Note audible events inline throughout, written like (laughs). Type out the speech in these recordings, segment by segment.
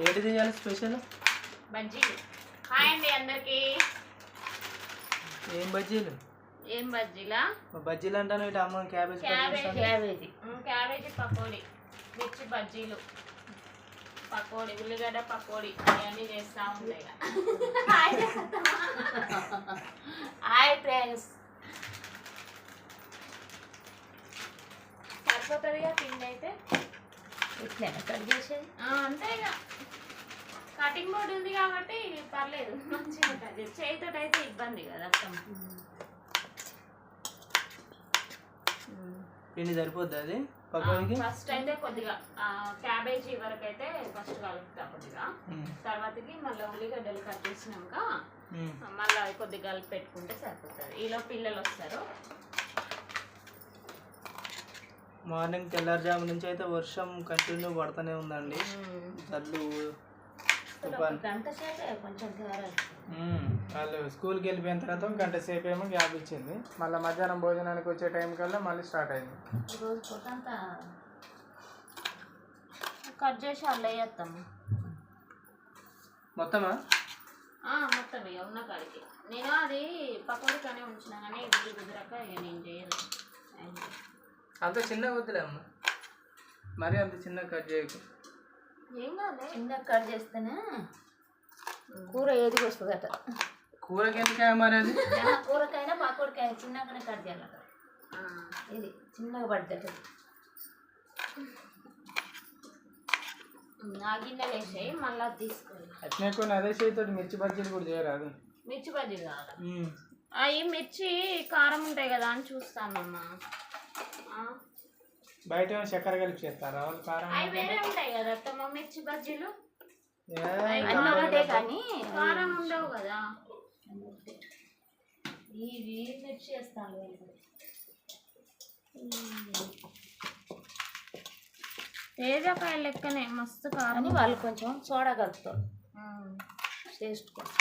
ఏంటి చేయాలి స్పెషల్? బజ్జీలు. హాయ్ అండి అందరికి. ఏం బజ్జీలు? ఏం బజ్జీలా? మా బజ్జీలు అంటాను ఇటు అమ్మ cabbage cabbage. Cabbage. Cabbage pakodi. మిర్చి బజ్జీలు. పకోడీ ఉల్లిగడ్డ పకోడీ. అవన్నీ చేస్తా ఉంటాయి. Hi friends. సరిపోతుందిగా పిండి అయితే? ఇట్లా కట్ చేసేది. ఆ, అంతే ఇక. కటింగ్ బోర్డు ఉంది కాబట్టి పర్లేదు మంచిగా ఉంటుంది. చేతితో అయితే ఇబ్బంది కదా అర్థం పిండి సరిపోద్ది అది పకోడీకి? ఫస్ట్ అయితే కొద్దిగా క్యాబేజీ వరకు అయితే ఫస్ట్ కలుపుతా కొద్దిగా. తర్వాతకి మళ్ళీ ఉల్లిగడ్డలు కట్ చేసినాక. మళ్ళీ కొద్దిగా కలిపి పెట్టుకుంటే సరిపోతుంది. ఈలో పిల్లలు వస్తారు. మార్నింగ్ తెల్లారుజాము నుంచి అయితే వర్షం కంటిన్యూ పడుతూనే ఉందండి. జల్లు వాళ్ళు స్కూల్కి వెళ్ళిపోయిన తర్వాత గంట సేపు ఏమో గ్యాప్ ఇచ్చింది. మళ్ళీ మధ్యాహ్నం భోజనానికి వచ్చే టైం కల్లా మళ్ళీ స్టార్ట్ అయింది. కట్ చేసి అల్ల వేస్తాము మొత్తమా? మొత్తం ఇక ఉన్న కాడికి. నేను అది పకోడికనే ఉంచిన కానీ ఇది కుదరక ఇక నేను చేయను. అంత చిన్న వద్దులే అమ్మ. మరి అంత చిన్న కట్ చేయకు. చిన్న కట్ చేస్తేనే కూర ఏదికి వస్తుందట. కూరకి ఎందుకు మరి అది? కూరకైనా పకోడికైనా చిన్నగానే కట్ చేయాలట. ఇది చిన్నగా పడ్డట ఆ గిన్నెలు వేసాయి మళ్ళీ తీసుకోవాలి. కొన్ని అదే చేతితో మిర్చి బజ్జీలు కూడా చేయరాదు మిర్చి బజ్జీలు కావాలి. అవి మిర్చి కారం ఉంటాయి కదా అని చూస్తానమ్మా ఆ, బయట చక్కెర కలిపి చేస్తారా వాళ్ళు కారం అవి వేరే ఉంటాయి కదా అత్తమ్మ మిర్చి బజ్జీలు. ఏ, అన్నీ ఒకటే కానీ కారం ఉండవు కదా. ఇవి మిర్చి చేస్తాను తేజకాయ లెక్కనే మస్తు కారం వాళ్ళు కొంచెం సోడా కలుపుతారు. టేస్ట్ కోసం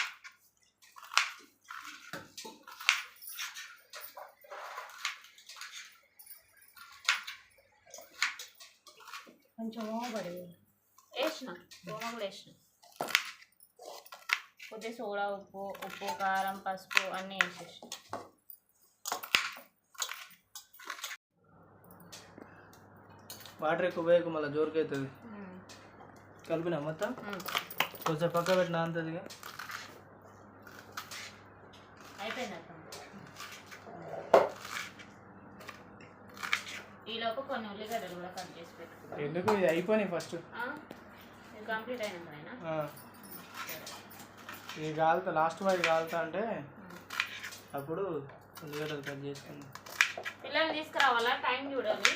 కొంచెం ఓబడి వేసిన వేసిన. కొద్దిగా సోడా ఉప్పు ఉప్పు కారం పసుపు అన్నీ వేసేసిన. వాటర్ ఎక్కువ పోయకు మళ్ళీ జోరుకు అవుతుంది కలిపినా మొత్తం? కొంచెం పక్క పెట్టిన అంతదిగా అయిపోయింది అత్తమ్మ ఈలోపు కొన్ని ఉల్లిగడ్డలు కూడా కట్ చేసి పెట్టుకున్నాం ఎందుకు ఇది అయిపోయినాయి ఫస్ట్. ఇది కంప్లీట్ అయినాకనైనా ఇది కాలుతా లాస్ట్ వాయి కాలుతా అంటే అప్పుడు ఉల్లిగడ్డలు కట్ చేసుకుంది. పిల్లల్ని తీసుకురావాలా? టైం చూడాలి.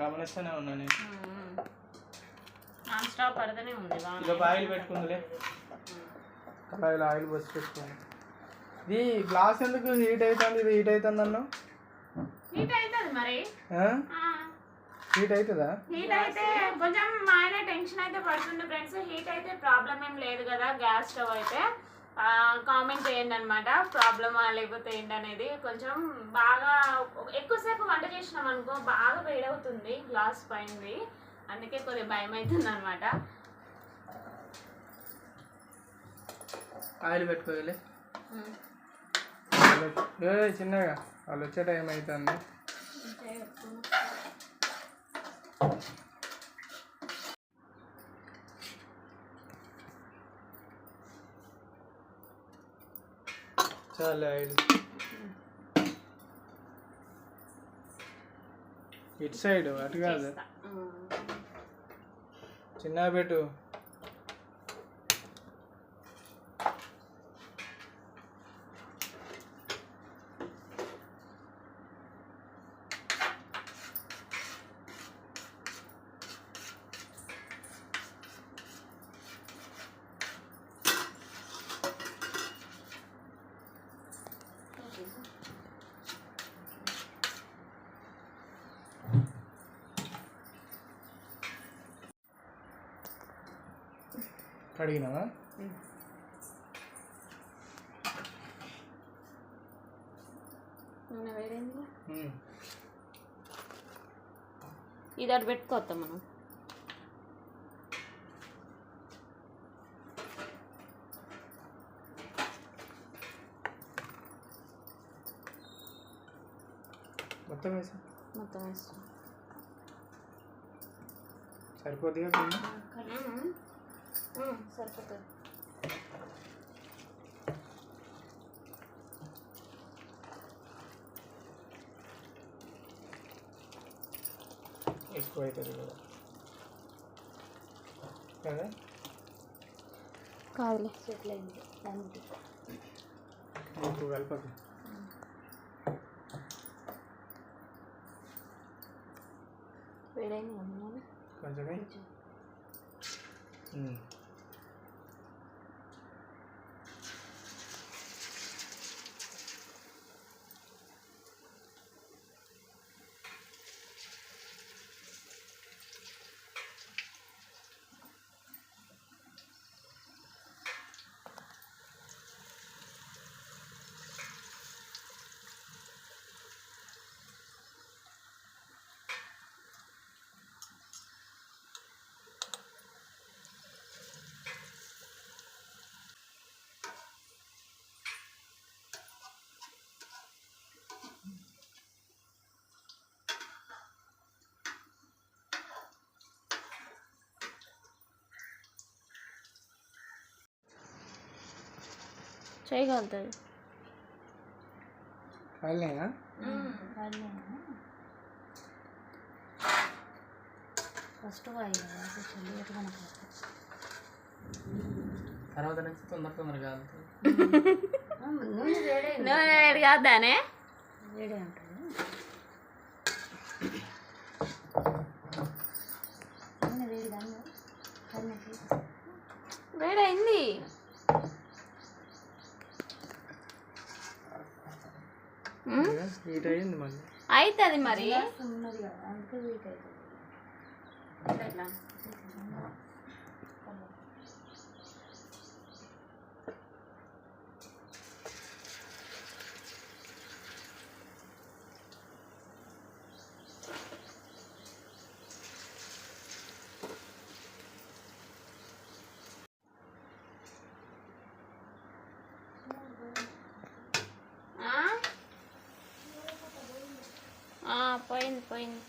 గమనిస్తూనే ఉన్నా నేను. నాన్ స్టాప్ పడుతూనే ఉంది వాన. ఇలా ఆయిల్ పెట్టుకుందిలే. ఆయిల్ పోసి పెట్టుకుంది ఇది గ్లాస్ ఎందుకు హీట్ అవుతుంది? ఇది హీట్ అవుతుంది అన్నావు హీట్ అవుతుంది మరి? హీట్ అవుతుందా హీట్ అయితే కొంచెం మా ఆయన టెన్షన్ అయితే పడుతుంది ఫ్రెండ్స్. హీట్ అయితే ప్రాబ్లం ఏం లేదు కదా గ్యాస్ స్టవ్ అయితే. కామెంట్ చేయండి అనమాట ప్రాబ్లమా లేకపోతే ఏంటనేది. కొంచెం బాగా ఎక్కువసేపు వంట చేసినాం అనుకో బాగా వేడవుతుంది గ్లాస్ పైనది అందుకే కొద్దిగా భయం అవుతుంది అనమాట ఆయిల్ ఏ చిన్నగా. వాళ్ళు వచ్చే టైం అవుతుంది చాలు ఆయిల్ ఇటు సైడ్ అటు కాదు చిన్నగా పెట్టు కడిగినావా? ఇది అటు పెట్టుకోవద్దాం మనం. మొత్తం వేసా మొత్తం వేస్తాం సరిపోతుందిగా సరిపోతుంది. ఎక్కువ అవుతుంది కదా. కదా? కాదులే. సెటిల్ అయింది దానికి కలపదు వేడైంది అమ్మ చేయగలుగుతుంది కాలినాయా? ఫస్ట్ తర్వాత నెక్స్ట్ తొందర తొందరగా కాలుతుంది. నూనె వేడే కాదానే వేడే ఉంటుంది. వేడి వేడైంది హీట్ అయ్యింది మళ్ళీ అవుతుంది మరి. పోయింది పోయింది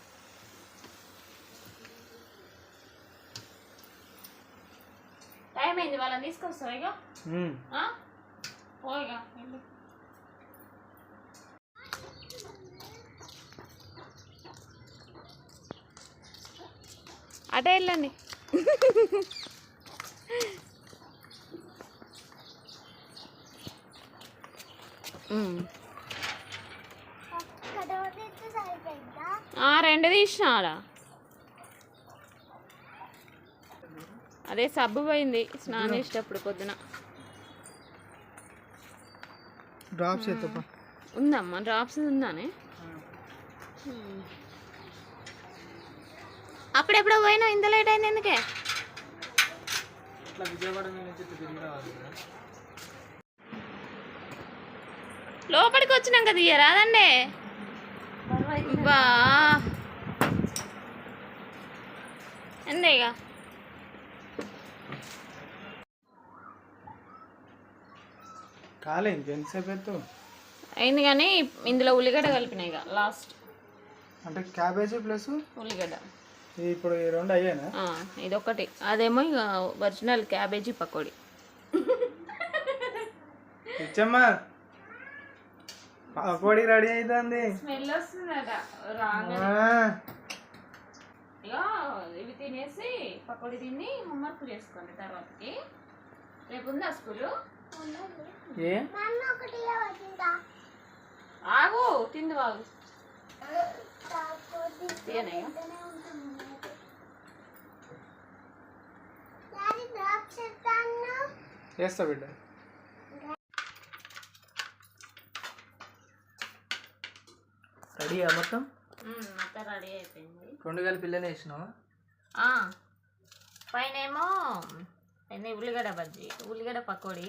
టైం అయింది వాళ్ళని తీసుకొస్తావు ఇక ఉమ్. ఆ? పో ఇక వెళ్ళు. అటే వెళ్ళండి ఉమ్. ఆ, రెండు తీసిన ఆడ అదే సబ్బు పోయింది స్నానం చేసేటప్పుడు పొద్దున. డ్రాప్స్ ఉందమ్మా డ్రాప్స్ ఉందానే? అప్పుడెప్పుడో పోయినా ఇంత లేట్ అయింది ఎందుకే. లోపలికి వచ్చినాక తీయరాదండి బా అంతేగా కాలే ఇంకెంతసేపు అయింది కానీ ఇందులో ఉల్లిగడ్డ కలిపినాయి ఇక లాస్ట్. అంటే క్యాబేజీ ప్లస్? ఉల్లిగడ్డ. ఇప్పుడు ఈ రెండు అయ్యానా ఆ, ఇదొకటి అదేమో ఇక ఒరిజినల్ క్యాబేజీ పకోడీ. ఇచ్చమ్మా పకోడీ రెడీ అవుతుంది స్మెల్ వస్తుందట. ఇక ఇవి తినేసి పకోడీ తిని హోంవర్క్ చేసుకోండి తర్వాతకి. రేపు ఉందా స్కూలు? ఏ? ఆగు తిందు తీయనయ్య చేస్తా బిడ్డ. రెడీయా మొత్తం? మొత్తం రెడీ అయిపోయింది. రెండు కలిపి పిల్లనే వేసినావా ఆ, పైన ఏమో ఎన్ని ఉల్లిగడ్డ బజ్జీ ఉల్లిగడ్డ పకోడీ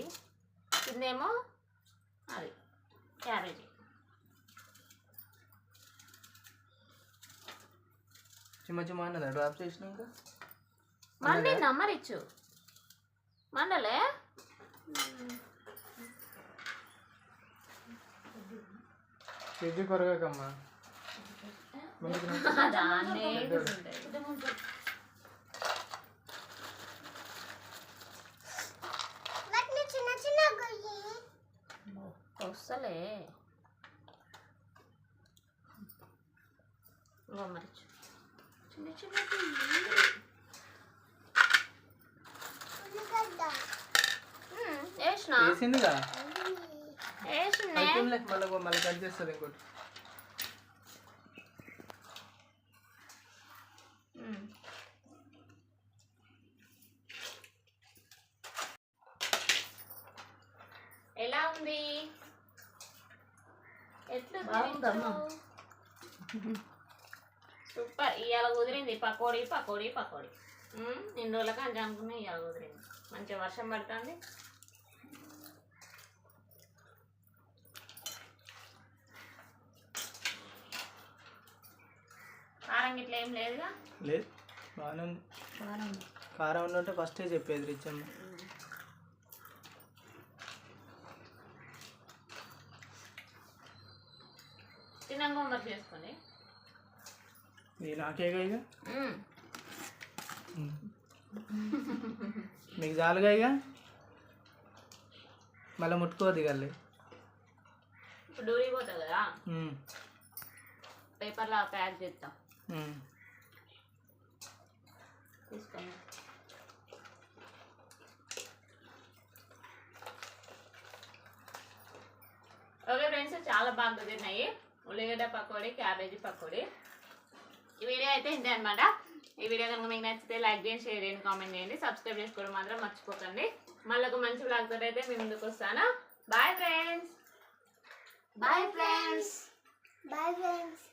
కిందేమో అది క్యాబేజీ. చిమ్మ చిమ్మ అన్నదా? డ్రాప్ చేసినాక మండింది అమ్మరిచ్చు మండలే? ఫ్రిడ్జ్ కొరగకమ్మా. వస్తలే. మరి. చిన్న చిన్న వేసిన? వేసిందిగా వేసిన అయిపోయిందిలే మళ్ళీ మళ్ళీ కట్ చేస్తుంది ఇంకోటి. ఎలా ఉంది? ఎట్లా. సూపర్. ఇవాళ కుదిరింది. పకోడీ పకోడీ పకోడీ. ఇన్ని రోజులకి అంజ అనుకున్నా ఇవాళ కుదిరింది. మంచిగా వర్షం పడుతుంది. కారం ఇట్లా ఏం లేదుగా? లేదు. బాగానే ఉంది. ఉంది. కారం ఉంటే ఫస్టే చెప్పేది రిచమ్మ. తినంగా మరి చేసుకోండి ఇది నాకేగా ఇక. (laughs) మీకు చాలుగా ఇక మళ్ళీ ముట్టుకోవద్దు ఇక వాళ్ళు. ఇప్పుడు డూరి పోతుంది కదా? పేపర్లో ప్యాక్ చేస్తాం. తీసుకోండి ఓకే ఫ్రెండ్స్ చాలా బాగా కుదిరినాయి. ఉల్లిగడ్డ పకోడీ క్యాబేజీ పకోడీ. ఈ వీడియో అయితే ఇంతే అనమాట ఈ వీడియో కనుక మీకు నచ్చితే లైక్ చేయండి షేర్ చేయండి కామెంట్ చేయండి. సబ్స్క్రైబ్ చేసుకోవడం మాత్రం మర్చిపోకండి. మళ్ళీ ఒక మంచి బ్లాగ్ తోటి అయితే మీ ముందుకు వస్తాను. Bye friends bye friends bye friends